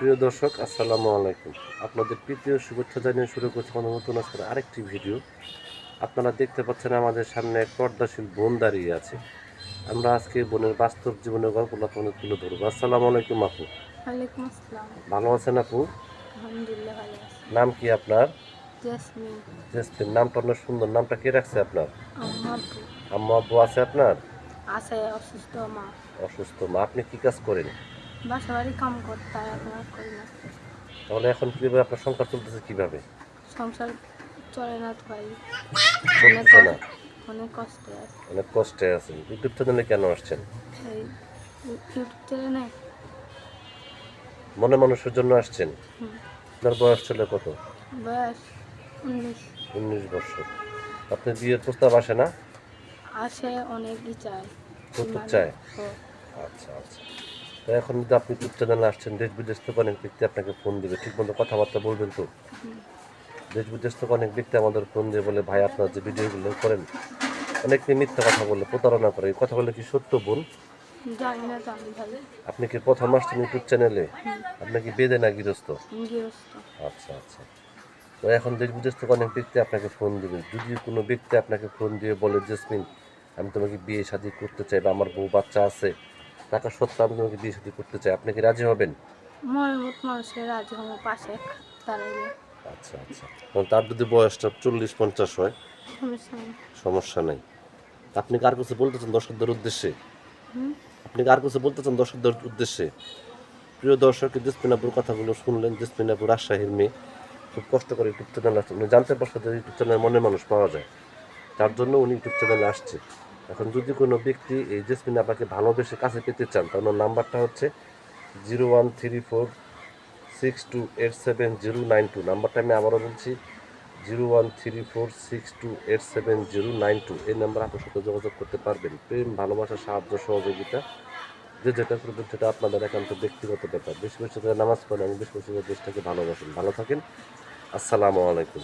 প্রিয় দর্শক আসসালামু আলাইকুম। আপনাদের তৃতীয় শুভেচ্ছা জানিয়ে শুরু করছি আমাদের নতুন আজকের আরেকটি ভিডিও। আপনারা দেখতে পাচ্ছেন আমাদের সামনে এক পর্দাশীল বোন দাঁড়িয়ে আছে। আমরা আজকে বোনের বাস্তব জীবনের গল্পটা আপনাদের তুলে ধরবো। আসসালামু আলাইকুম আপু। ভালো আছেন আপু? নাম কি আপনার? জেসমিন। নামটা অনেক সুন্দর। নামটা কে রাখছে আপনার? আম্মা আব্বু আছে আপনার? আছে অসুস্থ মা। অসুস্থ মা। আপনি কি কাজ করেন? বাসা বাড়ি কাম করতে হয় এখন আর করি না তাহলে এখন কীভাবে আপনার সংসার চলতেছে কীভাবে? সংসার চলে না তো ভাই। অনেক চলতেছে না। কষ্ট- অনেক কষ্টে আছে। অনেক কষ্টে আছেন ইউটিউব চ্যানেলে কেন আসছেন? ইউটিউব চ্যানেলে? মনে মানুষের জন্য আসছেন? আপনার বয়স ছিল কত? বয়স উনিশ। উনিশ বছর। আপনার বিয়ের প্রস্তাব আসে না? আসে অনেকই চায়। চায়? আচ্ছা আচ্ছা। তো এখন যদি আপনি ইউটিউব চ্যানেলে আসছেন দেশ বিদেশ থেকে অনেক ব্যক্তি আপনাকে ফোন দেবে। ঠিক মতো কথাবার্তা বলবেন তো? দেশ বিদেশ থেকে অনেক ব্যক্তি আমাদের ফোন দিয়ে বলে ভাই আপনার যে ভিডিওগুলো করেন অনেকে মিথ্যা কথা বলে প্রতারণা করে। এই কথা বলে কি সত্য বোন? আপনি কি প্রথম আসছেন ইউটিউব চ্যানেলে? আপনি কি বেদে না গৃহস্থ? আচ্ছা আচ্ছা। তো এখন দেশ বিদেশ থেকে অনেক ব্যক্তি আপনাকে ফোন দিবে। যদি কোনো ব্যক্তি আপনাকে ফোন দিয়ে বলে জেসমিন আমি তোমাকে বিয়ে শাদী করতে চাই বা আমার বউ বাচ্চা আছে টাকা সত্ত্বেও আমি তোমাকে বিয়ে শাদী করতে চাই। আপনি কি রাজি হবেন? মনের মতো মানুষের রাজি হব পাশে দাঁড়াইলে। আচ্ছা আচ্ছা। কারণ তার যদি বয়সটা চল্লিশ পঞ্চাশ হয় সমস্যা নেই। সমস্যা নেই। আপনি কার কিছু বলতে চান দর্শকদের উদ্দেশ্যে? হুম? আপনি কার কিছু বলতে চান দর্শকদের উদ্দেশ্যে? প্রিয় দর্শক জেসমিনাপুর কথাগুলো শুনলেন জেসমিনাপুর রাজশাহীর মেয়ে। খুব কষ্ট করে ইউটিউব চ্যানেল আসছে উনি জানতে পারছে যে ইউটিউব চ্যানেলে মনে মানুষ পাওয়া যায়। তার জন্য উনি ইউটিউব চ্যানেলে আসছে। এখন যদি কোনো ব্যক্তি এই জেসমিন আপাকে ভালোবেসে কাছে পেতে চান তাহলে ওনার নাম্বারটা হচ্ছে zero one three four six two eight seven zero nine two. নাম্বারটা আমি আবারও বলছি, zero one three four six two eight seven zero nine two. এই নাম্বার আপনার সাথে যোগাযোগ করতে পারবেন। প্রেম, ভালোবাসা, সাহায্য, সহযোগিতা, যে যেটা করবেন সেটা আপনাদের একান্ত ব্যক্তিগত ব্যাপার। বেশি বেশি নামাজ পড়েন এবং বেশি বেশি দেশটাকে ভালোবাসেন। ভালো থাকেন। আসসালামু আলাইকুম।